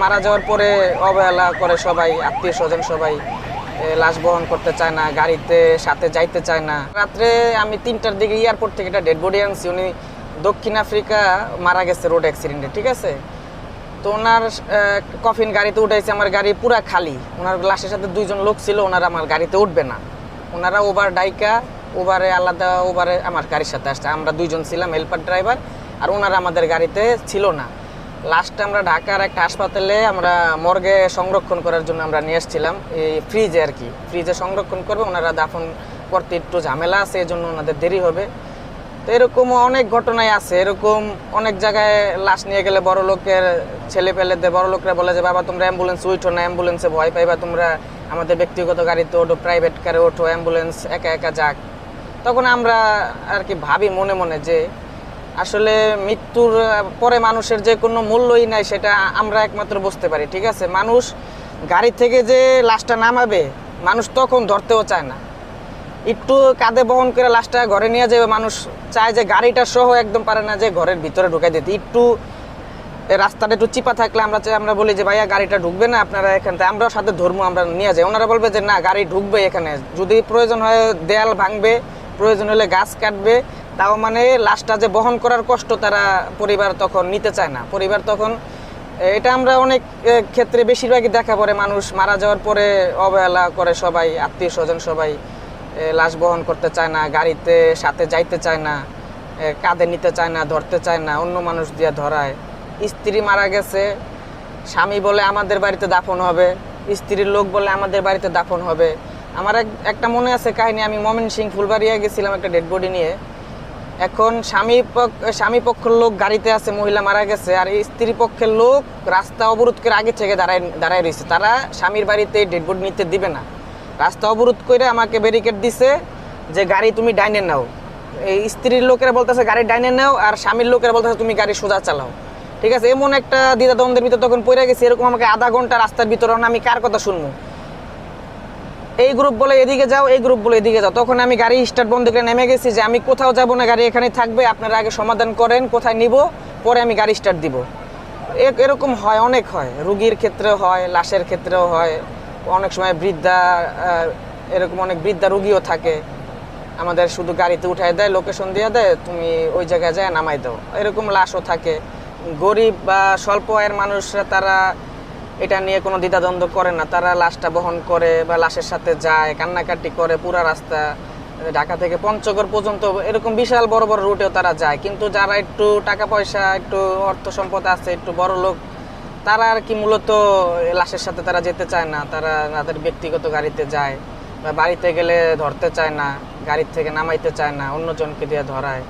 মারা যাওয়ার পরে অবহেলা করে সবাই, আত্মীয় স্বজন সবাই লাশ বহন করতে চায় না, গাড়িতে সাথে যাইতে চায় না। রাত্রে আমি তিনটার দিকে এয়ারপোর্ট থেকে একটা ডেড বডি আনছি। উনি দক্ষিণ আফ্রিকা মারা গেছে রোড অ্যাক্সিডেন্টে ঠিক আছে? তো ওনার কফিন গাড়িতে উঠাইছে, আমার গাড়ি পুরা খালি। ওনার লাশের সাথে দুইজন লোক ছিল, ওনারা আমার গাড়িতে উঠবে না। ওনারা ওভার ডাইকা ওভারে আলাদা ওভারে আমার গাড়ির সাথে আসছে। আমরা দুইজন ছিলাম হেল্পার ড্রাইভার আর ওনারা আমাদের গাড়িতে ছিল না। লাস্টে আমরা ঢাকার একটা হাসপাতালে আমরা মর্গে সংরক্ষণ করার জন্য আমরা নিয়ে এসেছিলাম। এই ফ্রিজে আর কি ফ্রিজে সংরক্ষণ করবে, ওনারা দাফন করতে একটু ঝামেলা আছে এই জন্য ওনাদের দেরি হবে। তো এরকম অনেক ঘটনায় আছে। এরকম অনেক জায়গায় লাশ নিয়ে গেলে বড় লোকের ছেলে পেলেতে বড় লোকরা বলে যে, বাবা, তোমরা অ্যাম্বুলেন্স উঠো না অ্যাম্বুলেন্সে ভয় পাইবা তোমরা। আমাদের ব্যক্তিগত গাড়িতে ওঠো প্রাইভেট কারে ওঠো অ্যাম্বুলেন্স একা একা যাক। তখন আমরা আর কি ভাবি মনে মনে যে আসলে মৃত্যুর পরে মানুষের যে কোনো মূল্যই নাই, সেটা আমরা একমাত্র বুঝতে পারি, ঠিক আছে? মানুষ গাড়ি থেকে যে লাশটা নামাবে, মানুষ তখন ধরতেও চায় না। একটু কাঁধে বহন করে লাশটা ঘরে নিয়ে যাবে, মানুষ চায় যে গাড়িটা সহ একদম পারে না যে ঘরের ভিতরে ঢুকাই দিতে। একটু রাস্তাটা একটু চিপা থাকলে আমরা চাই, আমরা বলি যে, ভাইয়া, গাড়িটা ঢুকবে না, আপনারা এখান থেকে, আমরাও সাথে ধর্ম, আমরা নিয়ে যাই। ওনারা বলবে যে, না, গাড়ি ঢুকবে এখানে। যদি প্রয়োজন হয় দেয়াল ভাঙবে, প্রয়োজন হলে গাছ কাটবে তাও মানে লাশটা যে বহন করার কষ্ট তারা পরিবার তখন নিতে চায় না। পরিবার তখন, এটা আমরা অনেক ক্ষেত্রে বেশিরভাগই দেখা পড়ে মানুষ মারা যাওয়ার পরে অবহেলা করে সবাই, আত্মীয় স্বজন সবাই লাশ বহন করতে চায় না, গাড়িতে সাথে যাইতে চায় না কাঁধে নিতে চায় না, ধরতে চায় না, অন্য মানুষ দিয়ে ধরায়। স্ত্রী মারা গেছে, স্বামী বলে আমাদের বাড়িতে দাফন হবে, স্ত্রীর লোক বলে আমাদের বাড়িতে দাফন হবে। আমার এক, একটা মনে আছে কাহিনী, আমি মমিন সিং ফুলবাড়িয়া গেছিলাম একটা ডেড বডি নিয়ে। এখন স্বামী স্বামী পক্ষের লোক গাড়িতে আছে, মহিলা মারা গেছে, আর এই স্ত্রী পক্ষের লোক রাস্তা অবরোধ করে আগে থেকে দাঁড়ায় দাঁড়ায় রয়েছে। তারা স্বামীর বাড়িতে ডেড বডি নিতে দিবে না। রাস্তা অবরোধ করে আমাকে ব্যারিকেড দিছে যে, গাড়ি তুমি ডাইনে নাও। এই স্ত্রীর লোকেরা বলতেছে, গাড়ি ডাইনে নাও, আর স্বামীর লোকেরা বলতেছে, তুমি গাড়ি সোজা চালাও। ঠিক আছে, এমন একটা দ্বিধাদ্বন্দ্বের ভিতরে তখন পড়ে গেছি। এরকম আমাকে আধা ঘণ্টা রাস্তার ভিতরে আমি কার কথা শুনব? এই গ্রুপ বলে এদিকে যাও, এই গ্রুপ বলে এদিকে যাও। তখন আমি গাড়ি স্টার্ট বন্ধ করে নেমে গেছি যে আমি কোথাও যাব না, গাড়ি এখানে থাকবে, আপনারা আগে সমাধান করেন, কোথায় নিব, পরে আমি গাড়ি স্টার্ট দিব। এরকম হয়, অনেক হয়। রুগীর ক্ষেত্রেও হয়, লাশের ক্ষেত্রেও হয়। অনেক সময় বৃদ্ধা এরকম অনেক বৃদ্ধা রুগীও থাকে। আমাদের শুধু গাড়িতে উঠায় দেয় লোকেশন দিয়ে দেয়, তুমি ওই জায়গায় যায় নামাই দাও। এরকম লাশও থাকে। গরিব বা স্বল্প আয়ের মানুষরা, তারা এটা নিয়ে কোনো দ্বিধাদ্বন্দ্ব করে না। তারা লাশটা বহন করে বা লাশের সাথে যায়, কান্নাকাটি করে পুরা রাস্তা ঢাকা থেকে পঞ্চগড় পর্যন্ত এরকম বিশাল বড় বড় রুটেও তারা যায়। কিন্তু যারা একটু টাকা পয়সা, একটু অর্থ সম্পদ আছে, একটু বড় লোক, তারা আর কি মূলত লাশের সাথে তারা যেতে চায় না। তারা তাদের ব্যক্তিগত গাড়িতে যায় বা বাড়িতে গেলে ধরতে চায় না, গাড়ির থেকে নামাইতে চায় না, অন্যজনকে দিয়ে ধরায়।